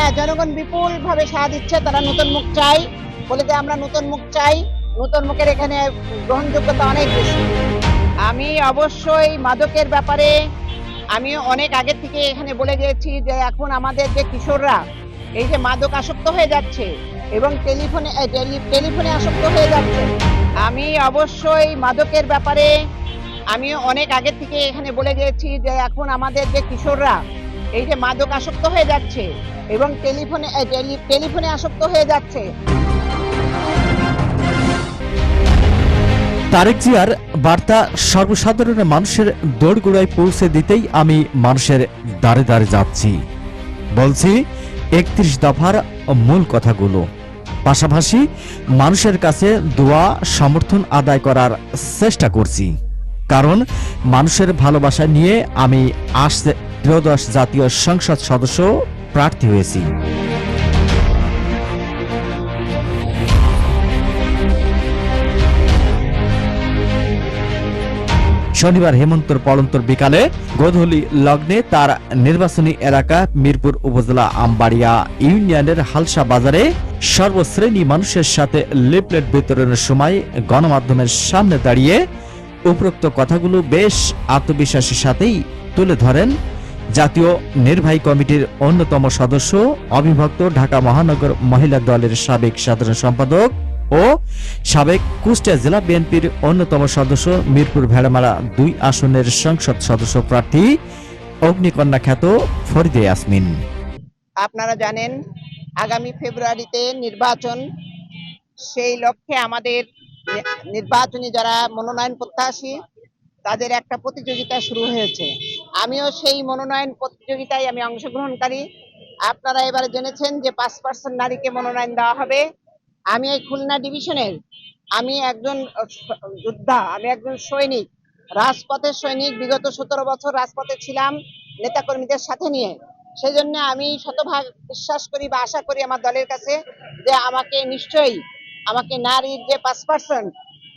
হ্যাঁ জনগণ বিপুল ভাবে সাড়া দিচ্ছে, তারা নতুন মুখ চাই বলে যে আমরা নতুন মুখ চাই। নতুন মুখের এখানে গ্রহণযোগ্যতা অনেক বেশি। আমি অবশ্যই মাদকের ব্যাপারে আমি অনেক আগে থেকে এখানে বলে গিয়েছি যে এখন আমাদের যে কিশোররা, এই যে মাদক আসক্ত হয়ে যাচ্ছে এবং টেলিফোনে টেলি- টেলিফোনে আসক্ত হয়ে যাচ্ছে, আমি অবশ্যই মাদকের ব্যাপারে আমি অনেক আগে থেকে এখানে বলে গিয়েছি যে এখন আমাদের যে কিশোররা এই যে মাদক আসক্ত হয়ে যাচ্ছে এবং টেলিফোনে টেলিফোনে আসক্ত হয়ে যাচ্ছে। তারেক জিয়ার বার্তা সর্বসাধারণের মানুষের দোরগোড়ায় পৌঁছে দিতেই আমি মানুষের দ্বারে দ্বারে যাচ্ছি। বলছি, একত্রিশ দফার মূল কথাগুলো। পাশাপাশি মানুষের কাছে দোয়া, সমর্থন আদায় করার চেষ্টা করছি। কারণ মানুষের ভালোবাসা নিয়ে আমি আসছে ত্রয়োদশ জাতীয় সংসদ সদস্য প্রার্থী হয়েছি। শনিবার হেমন্তর পড়ন্তর বিকালে গোধূলি লগ্নে তার নির্বাচনী এলাকা মিরপুর উপজেলা আমবাড়িয়া ইউনিয়নের হালসা বাজারে সর্বশ্রেণী মানুষের সাথে লিফলেট বিতরণের সময় গণমাধ্যমের সামনে দাঁড়িয়ে উপরোক্ত কথাগুলো বেশ আত্মবিশ্বাসের সাথেই তুলে ধরেন জাতীয় নির্বাহী কমিটির অন্যতম সদস্য অবিভক্ত ঢাকা মহানগর মহিলা দলের সাবেক সাধারণ সম্পাদক ও সাবেক কুষ্টিয়া জেলা বিএনপির অন্যতম সদস্য মিরপুর ভেড়ামারা দুই আসনের সংসদ সদস্য প্রার্থী অগ্নিকন্যা খ্যাত ফরিদে ইয়াসমিন। আপনারা জানেন, আগামী ফেব্রুয়ারিতে নির্বাচন, সেই লক্ষ্যে আমাদের নির্বাচনী যারা মনোনয়ন প্রত্যাশী, তাদের একটা প্রতিযোগিতা শুরু হয়েছে। আমিও সেই মনোনয়ন প্রতিযোগিতায় আমি অংশগ্রহণকারী। আপনারা এবারে জেনেছেন যে পাঁচ পার্সেন্ট নারীকে মনোনয়ন দেওয়া হবে। আমি এই খুলনা ডিভিশনের, আমি একজন যোদ্ধা, আমি একজন সৈনিক, রাজপথের সৈনিক, বিগত সতেরো বছর রাজপথে ছিলাম, নেতাকর্মীদের সাথে নিয়ে। সেই জন্য আমি শতভাগ বিশ্বাস করি বা আশা করি আমার দলের কাছে যে আমাকে নিশ্চয়ই, আমাকে নারীর যে পাঁচ পার্সেন্ট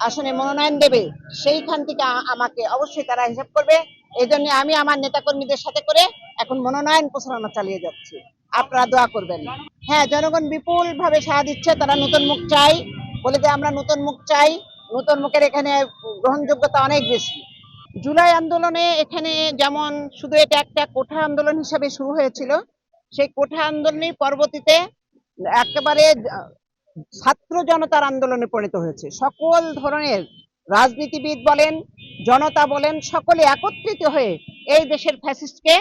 আসনে মনোনয়ন দেবে, সেইখান থেকে আমাকে অবশ্যই তারা হিসাব করবে। এই জন্য আমি আমার নেতাকর্মীদের সাথে করে এখন মনোনয়ন প্রচারণা চালিয়ে যাচ্ছি। আপনারা দোয়া করবেন। হ্যাঁ জনগণ বিপুল ভাবে সাড়া দিচ্ছে, তারা নতুন মুখ চাই বলে যে আমরা নতুন মুখ চাই, নতুন মুখের এখানে গ্রহণযোগ্যতা অনেক বেশি। জুলাই আন্দোলনে এখানে যেমন শুধু এটা একটা কোঠা আন্দোলন হিসাবে শুরু হয়েছিল, সেই কোঠা আন্দোলনই পরবর্তীতে একেবারে ছাত্র জনতার আন্দোলনে পরিণত হয়েছে। সকল ধরনের রাজনীতিবিদ বলেন, জনতা বলেন, সকলে একত্রিত হয়ে এই দেশের ফ্যাসিস্টকে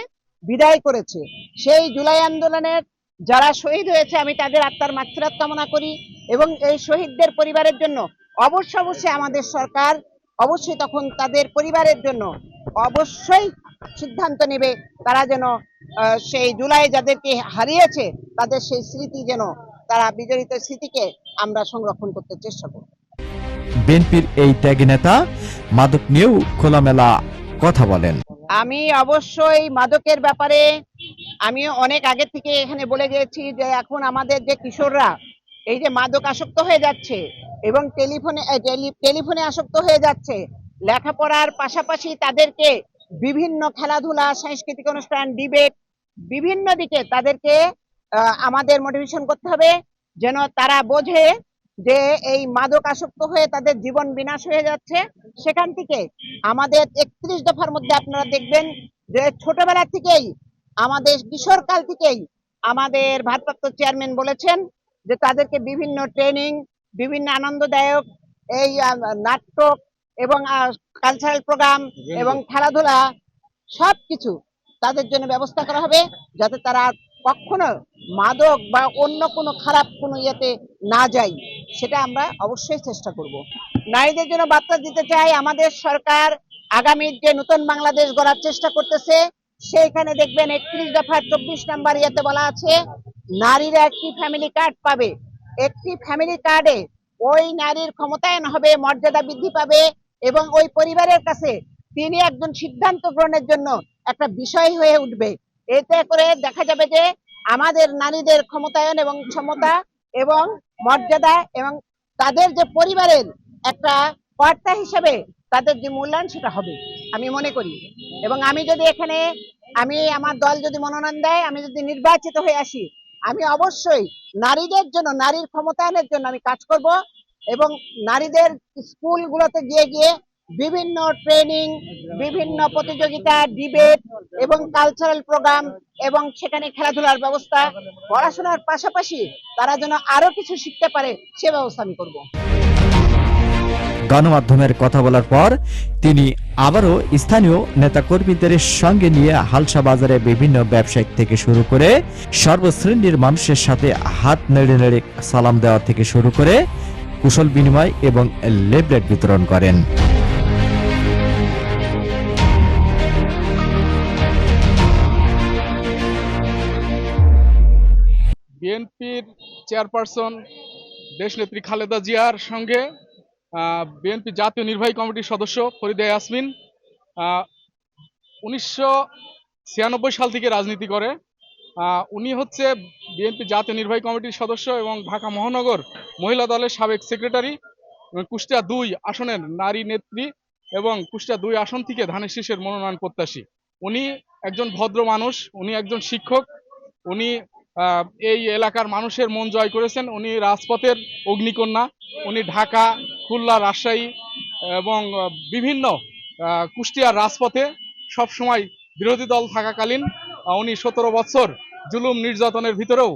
বিদায় করেছে। সেই জুলাই আন্দোলনের যারা শহীদ হয়েছে, আমি তাদের আত্মার মাগফিরাত কামনা করি এবং এই শহীদদের পরিবারের জন্য অবশ্য অবশ্যই আমাদের সরকার অবশ্যই তখন তাদের পরিবারের জন্য অবশ্যই সিদ্ধান্ত নেবে। তারা যেন সেই জুলাই যাদেরকে হারিয়েছে, তাদের সেই স্মৃতি যেন তারা বিজড়িত স্মৃতিকে আমরা সংরক্ষণ করতে চেষ্টা করব। বিএনপির এই ত্যাগী নেতা মাদক নিয়েও খোলামেলা কথা বলেন। আমি অবশ্যই মাদকের ব্যাপারে আমি অনেক আগে থেকে এখানে বলে গিয়েছি যে এখন আমাদের যে কিশোররা, এই যে মাদক আসক্ত হয়ে যাচ্ছে এবং টেলিফোনে টেলি- টেলিফোনে আসক্ত হয়ে যাচ্ছে, লেখাপড়ার পাশাপাশি তাদেরকে বিভিন্ন খেলাধুলা, সাংস্কৃতিক অনুষ্ঠান, ডিবেট, বিভিন্ন দিকে তাদেরকে আমাদের মোটিভেশন করতে হবে যেন তারা বোঝে যে এই মাদক আসক্ত হয়ে তাদের জীবন বিনাশ হয়ে যাচ্ছে, সেখান থেকে আমাদের একত্রিশ দফার মধ্যে আপনারা দেখবেন যে ছোটবেলা থেকেই, আমাদের কিশোরকাল থেকেই আমাদের ভারপ্রাপ্ত চেয়ারম্যান বলেছেন যে তাদেরকে বিভিন্ন ট্রেনিং, বিভিন্ন আনন্দদায়ক এই নাটক এবং কালচারাল প্রোগ্রাম এবং খেলাধুলা সব কিছু তাদের জন্য ব্যবস্থা করা হবে যাতে তারা কখনো মাদক বা অন্য কোনো খারাপ কোনো ইয়েতে না যায়। সেটা আমরা অবশ্যই চেষ্টা করব। নারীদের জন্য বার্তা দিতে চাই, আমাদের সরকার আগামী যে নতুন বাংলাদেশ গড়ার চেষ্টা করতেছে, সেইখানে দেখবেন একত্রিশ দফা চব্বিশ নাম্বার ইয়েতে বলা আছে, নারীরা একটি ফ্যামিলি কার্ড পাবে। একটি ফ্যামিলি কার্ডে ওই নারীর ক্ষমতায়ন হবে, মর্যাদা বৃদ্ধি পাবে এবং ওই পরিবারের কাছে তিনি একজন সিদ্ধান্ত গ্রহণের জন্য একটা বিষয় হয়ে উঠবে। এতে করে দেখা যাবে যে আমাদের নারীদের ক্ষমতায়ন এবং ক্ষমতা এবং মর্যাদা এবং তাদের যে পরিবারের একটা কর্তা হিসেবে তাদের যে মূল্যায়ন সেটা হবে, আমি মনে করি। এবং আমি যদি এখানে, আমি আমার দল যদি মনোনয়ন দেয়, আমি যদি নির্বাচিত হয়ে আসি, আমি অবশ্যই নারীদের জন্য, নারীর ক্ষমতায়নের জন্য আমি কাজ করব এবং নারীদের স্কুলগুলোতে গিয়ে গিয়ে বিভিন্ন ট্রেনিং বিভিন্ন প্রতিযোগিতা ডিবেট এবং কালচারাল প্রোগ্রাম এবং সেখানে খেলাধুলার ব্যবস্থা। পড়াশোনার পাশাপাশি তারা যেন আরও কিছু শিখতে পারে, সে ব্যবস্থা আমি করব। গণমাধ্যমের কথা বলার পর তিনি আবারও স্থানীয় নেতাকর্মীদের সঙ্গে নিয়ে হালসা বাজারে বিভিন্ন ব্যবসায়িক থেকে শুরু করে সর্বশ্রেণীর মানুষের সাথে হাত নেড়ে নেড়ে সালাম দেওয়া থেকে শুরু করে কুশল বিনিময় এবং লেবলেট বিতরণ করেন। বিএনপির চেয়ারপারসন দেশনেত্রী খালেদা জিয়ার সঙ্গে বিএনপি জাতীয় নির্বাহী কমিটির সদস্য ফরিদা ইয়াসমিন উনিশশো ছিয়ানব্বই সাল থেকে রাজনীতি করে। উনি হচ্ছে বিএনপি জাতীয় নির্বাহী কমিটির সদস্য এবং ঢাকা মহানগর মহিলা দলের সাবেক সেক্রেটারি কুষ্টিয়া দুই আসনের নারী নেত্রী এবং কুষ্টিয়া দুই আসন থেকে ধানের শীষের মনোনয়ন প্রত্যাশী। উনি একজন ভদ্র মানুষ, উনি একজন শিক্ষক, উনি এই এলাকার মানুষের মন জয় করেছেন। উনি রাজপথের অগ্নিকন্যা, উনি ঢাকা, খুলনা, রাজশাহী এবং বিভিন্ন কুষ্টিয়ার রাজপথে সব সময় বিরোধী দল থাকাকালীন উনি সতেরো বছর জুলুম নির্যাতনের ভিতরেও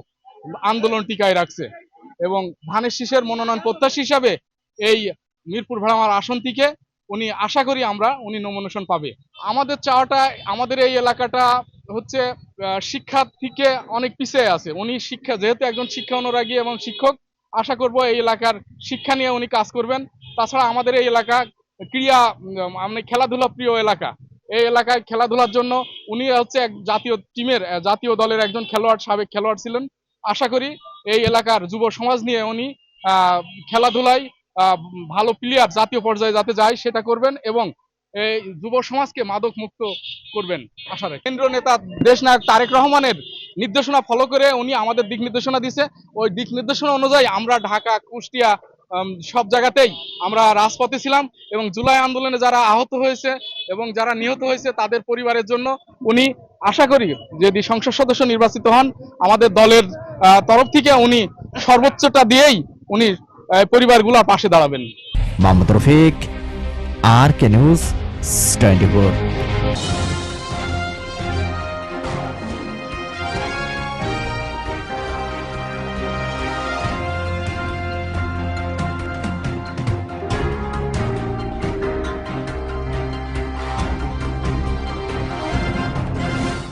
আন্দোলন টিকায় রাখছে এবং ধানের শীষের মনোনয়ন প্রত্যাশী হিসাবে এই মিরপুর ভেড়ামার আসনটিকে উনি, আশা করি আমরা উনি নমিনেশন পাবে। আমাদের চাওয়াটা, আমাদের এই এলাকাটা হচ্ছে শিক্ষা থেকে অনেক পিছিয়ে আছে। উনি শিক্ষা, যেহেতু একজন শিক্ষা অনুরাগী এবং শিক্ষক, আশা করব এই এলাকার শিক্ষা নিয়ে উনি কাজ করবেন। তাছাড়া আমাদের এই এলাকা ক্রীড়া মানে খেলাধুলা প্রিয় এলাকা। এই এলাকায় খেলাধুলার জন্য উনি হচ্ছে এক জাতীয় টিমের জাতীয় দলের একজন খেলোয়াড়, সাবেক খেলোয়াড় ছিলেন। আশা করি এই এলাকার যুব সমাজ নিয়ে উনি খেলাধুলায় ভালো প্লেয়ার জাতীয় পর্যায়ে যাতে যায়, সেটা করবেন এবং এই যুব সমাজকে মাদক মুক্ত করবেন আশা রাখি। কেন্দ্রীয় নেতা দেশ নায়ক তারেক রহমানের নির্দেশনা ফলো করে উনি আমাদের দিক নির্দেশনা দিছে। ওই দিক নির্দেশনা অনুযায়ী আমরা ঢাকা, কুষ্টিয়া সব জায়গাতেই আমরা রাজপথে ছিলাম এবং জুলাই আন্দোলনে যারা আহত হয়েছে এবং যারা নিহত হয়েছে তাদের পরিবারের জন্য উনি আশা করি যদি সংসদ সদস্য নির্বাচিত হন, আমাদের দলের তরফ থেকে উনি সর্বোচ্চটা দিয়েই উনি আহ, পরিবারগুলোর পাশে দাঁড়াবেন। Mohammad Rafiq R K news twenty